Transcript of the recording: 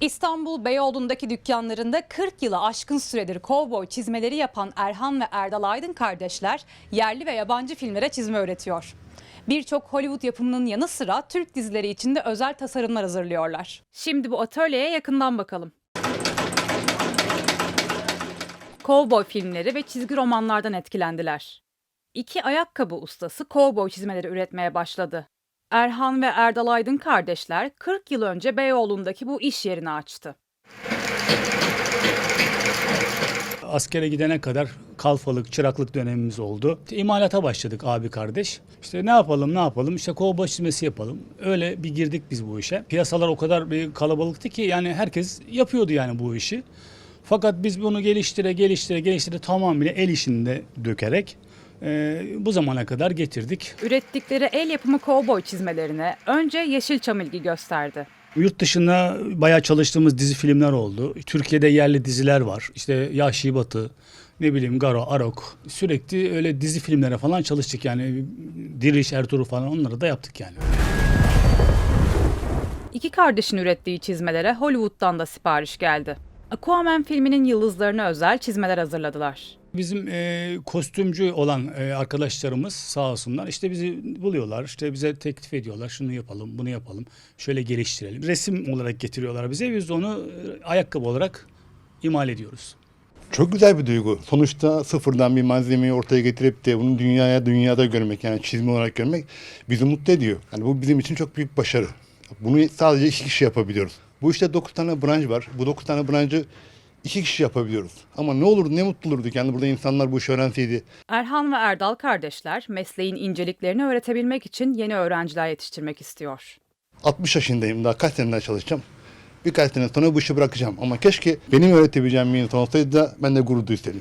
İstanbul Beyoğlu'ndaki dükkanlarında 40 yılı aşkın süredir kovboy çizmeleri yapan Erhan ve Erdal Aydın kardeşler yerli ve yabancı filmlere çizme öğretiyor. Birçok Hollywood yapımının yanı sıra Türk dizileri için de özel tasarımlar hazırlıyorlar. Şimdi bu atölyeye yakından bakalım. Kovboy filmleri ve çizgi romanlardan etkilendiler. İki ayakkabı ustası kovboy çizmeleri üretmeye başladı. Erhan ve Erdal Aydın kardeşler 40 yıl önce Beyoğlu'ndaki bu iş yerini açtı. Askere gidene kadar kalfalık, çıraklık dönemimiz oldu. İşte imalata başladık abi kardeş. İşte ne yapalım ne yapalım işte kovboy çizmesi yapalım. Öyle bir girdik biz bu işe. Piyasalar o kadar bir kalabalıktı ki yani herkes yapıyordu yani bu işi. Fakat biz bunu geliştire geliştire geliştire tamamıyla el işinde dökerek e, bu zamana kadar getirdik. Ürettikleri el yapımı kovboy çizmelerine önce Yeşilçam ilgi gösterdi. Yurt dışında bayağı çalıştığımız dizi filmler oldu. Türkiye'de yerli diziler var. İşte Yahşi Batı, ne bileyim Garo, Arok. Sürekli öyle dizi filmlere falan çalıştık yani. Diriş, Ertuğrul falan onları da yaptık yani. İki kardeşin ürettiği çizmelere Hollywood'dan da sipariş geldi. Aquaman filminin yıldızlarına özel çizmeler hazırladılar. Bizim e, kostümcü olan e, arkadaşlarımız sağ olsunlar işte bizi buluyorlar işte bize teklif ediyorlar şunu yapalım bunu yapalım şöyle geliştirelim. Resim olarak getiriyorlar bize biz de onu e, ayakkabı olarak imal ediyoruz. Çok güzel bir duygu. Sonuçta sıfırdan bir malzemeyi ortaya getirip de bunu dünyaya dünyada görmek yani çizme olarak görmek bizi mutlu ediyor. Yani bu bizim için çok büyük başarı. Bunu sadece iki kişi yapabiliyoruz. Bu işte 9 tane branş var. Bu 9 tane branşı iki kişi yapabiliyoruz. Ama ne olur ne mutlu olurduk yani burada insanlar bu işi öğrenseydi. Erhan ve Erdal kardeşler mesleğin inceliklerini öğretebilmek için yeni öğrenciler yetiştirmek istiyor. 60 yaşındayım daha kaç sene daha çalışacağım. Birkaç sene sonra bu işi bırakacağım. Ama keşke benim öğretebileceğim bir insan olsaydı da ben de gurur duysaydım.